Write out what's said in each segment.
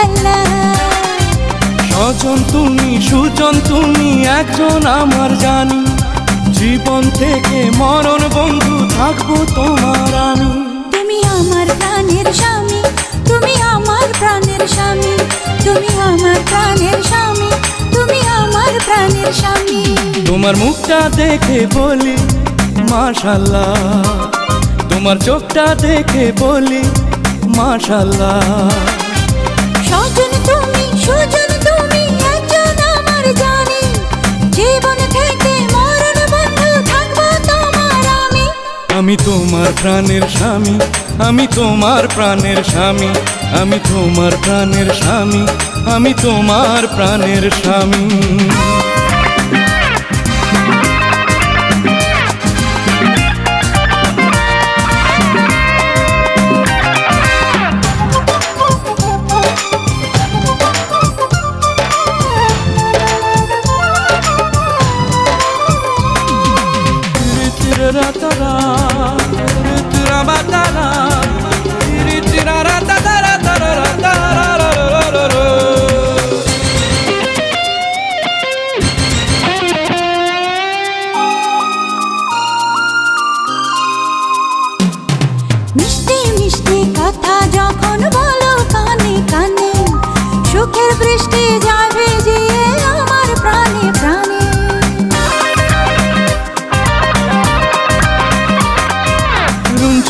মাশাল্লাহ স্বজন তুমি সুজন তুমি একজন আমার জানি। জীবন থেকে মরণ বন্ধু থাকব তোমার আমি। তুমি আমার প্রাণের স্বামী তুমি আমার প্রাণের স্বামী তুমি আমার প্রাণের স্বামী তুমি আমার প্রাণের স্বামী। তোমার মুখটা দেখে বলি মাশাল্লাহ তোমার চোখটা দেখে বলি মাশাল্লাহ আমি তোমার প্রাণের স্বামী, আমি তোমার প্রাণের স্বামী, আমি তোমার প্রাণের স্বামী, আমি তোমার প্রাণের স্বামী।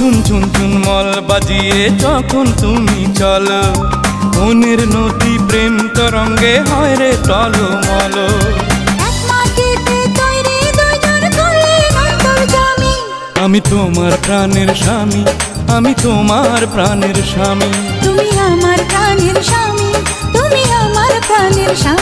চুন চুন চুন মল বাজিয়ে যখন তুমি চলো মনের নদী প্রেম তরঙ্গে হয় রে টলো মলো আমি তোমার প্রাণের স্বামী আমি তোমার প্রাণের স্বামী। তুমি আমার প্রাণের স্বামী তুমি আমার প্রাণের স্বামী।